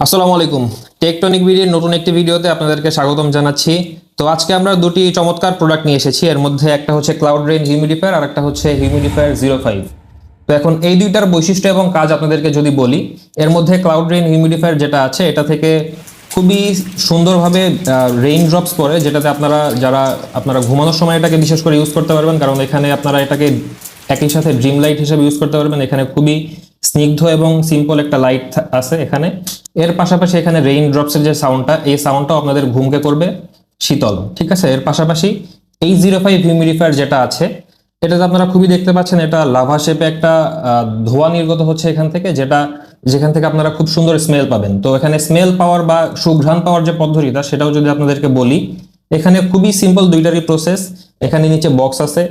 আসসালামু আলাইকুম। টেকটনিক ভিডিওর নতুন একটি ভিডিওতে আপনাদেরকে স্বাগতম জানাচ্ছি। তো আজকে আমরা দুটি চমৎকার প্রোডাক্ট নিয়ে এসেছি। এর মধ্যে একটা হচ্ছে ক্লাউড রেঞ্জ হিউমিডিফায়ার আর একটা হচ্ছে হিউমিডিফায়ার জিরো ফাইভ তো এখন এই দুইটার বৈশিষ্ট্য এবং কাজ আপনাদেরকে যদি বলি, এর মধ্যে ক্লাউড রেন হিউমিডিফায়ার যেটা আছে, এটা থেকে খুবই সুন্দরভাবে রেইন ড্রপস পড়ে, যেটাতে আপনারা যারা, আপনারা ঘুমানোর সময় এটাকে বিশেষ করে ইউজ করতে পারবেন। কারণ এখানে আপনারা এটাকে একই সাথে ড্রিম লাইট হিসেবে ইউজ করতে পারবেন। এখানে খুবই স্নিগ্ধ এবং সিম্পল একটা লাইট আছে এখানে। এর পাশাপাশি এখানে রেইন ড্রপসের যে সাউন্ডটা এই সাউন্ডটাও আপনাদের ঘুমকে করবে শীতল, ঠিক আছে? এর পাশাপাশি এই জিরো ফাইভ হিউমিডিফায়ার যেটা আছে, এটাতে আপনারা খুবই দেখতে পাচ্ছেন, এটা লাভা শেপে একটা ধোঁয়া নির্গত হচ্ছে এখান থেকে, যেটা, যেখান থেকে আপনারা খুব সুন্দর স্মেল পাবেন। তো এখানে স্মেল পাওয়ার বা সুঘ্রাণ পাওয়ার যে পদ্ধতিটা, সেটাও যদি আপনাদেরকে বলি, এখানে খুবই সিম্পল দুইটারই প্রসেস এখানে নিচে বক্স আছে,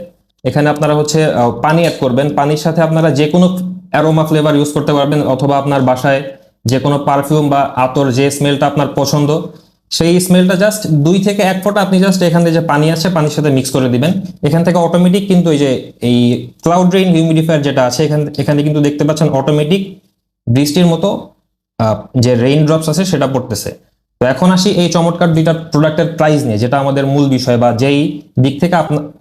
এখানে আপনারা হচ্ছে পানি অ্যাড করবেন, পানির সাথে আপনারা যে কোনো অ্যারোমা ফ্লেভার ইউজ করতে পারবেন, অথবা আপনার বাসায় যে কোনো পারফিউম বা আতর যে স্মেলটা আপনার পছন্দ, সেই স্মেলটা জাস্ট দুই থেকে এক ফোঁটা আপনি জাস্ট এখান থেকে যে পানি আছে, পানির সাথে মিক্স করে দিবেন। এখান থেকে অটোমেটিক কিন্তু এই যে, এই ক্লাউড রেইন হিউমিডিফায়ার যেটা আছে, এখান, এখানে কিন্তু দেখতে পাচ্ছেন অটোমেটিক বৃষ্টির মতো যে রেইন ড্রপস আছে, সেটা পড়তেছে। তো এখন আসি এই চমৎকার দুইটা প্রোডাক্টের প্রাইস নিয়ে, যেটা আমাদের মূল বিষয় বা যেই দিক থেকে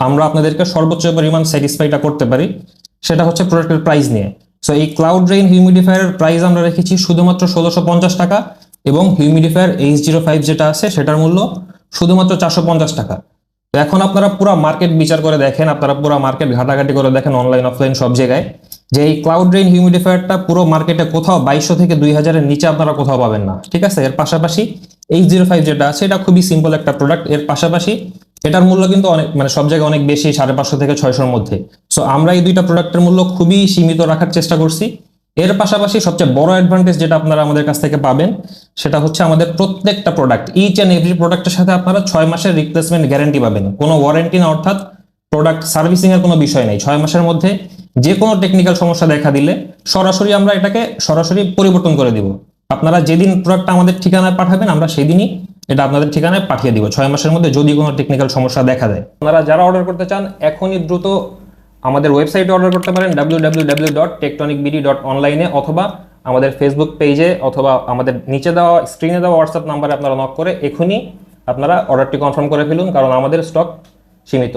আমরা আপনাদেরকে সর্বোচ্চ পরিমাণ স্যাটিসফাইটা করতে পারি, সেটা হচ্ছে প্রোডাক্টের প্রাইস নিয়ে। সো এই ক্লাউড রেইন হিউমিডিফায়ারের প্রাইস আমরা রেখেছি শুধুমাত্র ষোলোশো পঞ্চাশ টাকা এবং হিউমিডিফায়ার এইচ জিরো ফাইভ যেটা আছে সেটার মূল্য শুধুমাত্র চারশো পঞ্চাশ টাকা। তো এখন আপনারা পুরো মার্কেট বিচার করে দেখেন, আপনারা পুরো মার্কেট ঘাটাঘাটি করে দেখেন অনলাইন অফলাইন সব জায়গায় যে এই ক্লাউড রেইন হিউমিডিফায়ারটা পুরো মার্কেটে কোথাও বাইশশো থেকে দুই হাজারের নিচে আপনারা কোথাও পাবেন না। ঠিক আছে? এর পাশাপাশি এইচ জিরো ফাইভ যেটা আছে, এটা খুবই সিম্পল একটা প্রোডাক্টের পাশাপাশি এটার মূল্য কিন্তু অনেক মানে সব জায়গায় অনেক বেশি, সাড়ে পাঁচশো থেকে ছয়শোর মধ্যে। সো আমরা এই দুইটা প্রোডাক্টের মূল্য খুবই সীমিত রাখার চেষ্টা করছি। এর পাশাপাশি সবচেয়ে বড় অ্যাডভান্টেজ যেটা আপনারা আমাদের কাছ থেকে পাবেন, সেটা হচ্ছে আমাদের প্রত্যেকটা প্রোডাক্ট ইচ অ্যান্ড এভরি প্রোডাক্টের সাথে আপনারা ছয় মাসের রিপ্লেসমেন্ট গ্যারান্টি পাবেন। কোনো ওয়ারেন্টি না, অর্থাৎ প্রোডাক্ট সার্ভিসিং এর কোনো বিষয় নেই। ছয় মাসের মধ্যে যে কোনো টেকনিক্যাল সমস্যা দেখা দিলে সরাসরি আমরা এটাকে সরাসরি পরিবর্তন করে দিব। আপনারা যেদিন প্রোডাক্টটা আমাদের ঠিকানায় পাঠাবেন, আমরা সেদিনই এটা আপনাদের ঠিকানায় পাঠিয়ে দিব। ছয় মাসের মধ্যে যদি কোনো টেকনিক্যাল সমস্যা দেখা দেয়। আপনারা যারা অর্ডার করতে চান, এখনই দ্রুত আমাদের ওয়েবসাইটে অর্ডার করতে পারেন ডাব্লিউ ডট ডট অনলাইনে অথবা আমাদের ফেসবুক পেজে অথবা আমাদের নিচে দেওয়া স্ক্রিনে দেওয়া হোয়াটসঅ্যাপ নাম্বারে আপনারা নক করে এখনই আপনারা অর্ডারটি কনফার্ম করে ফেলুন, কারণ আমাদের স্টক সীমিত।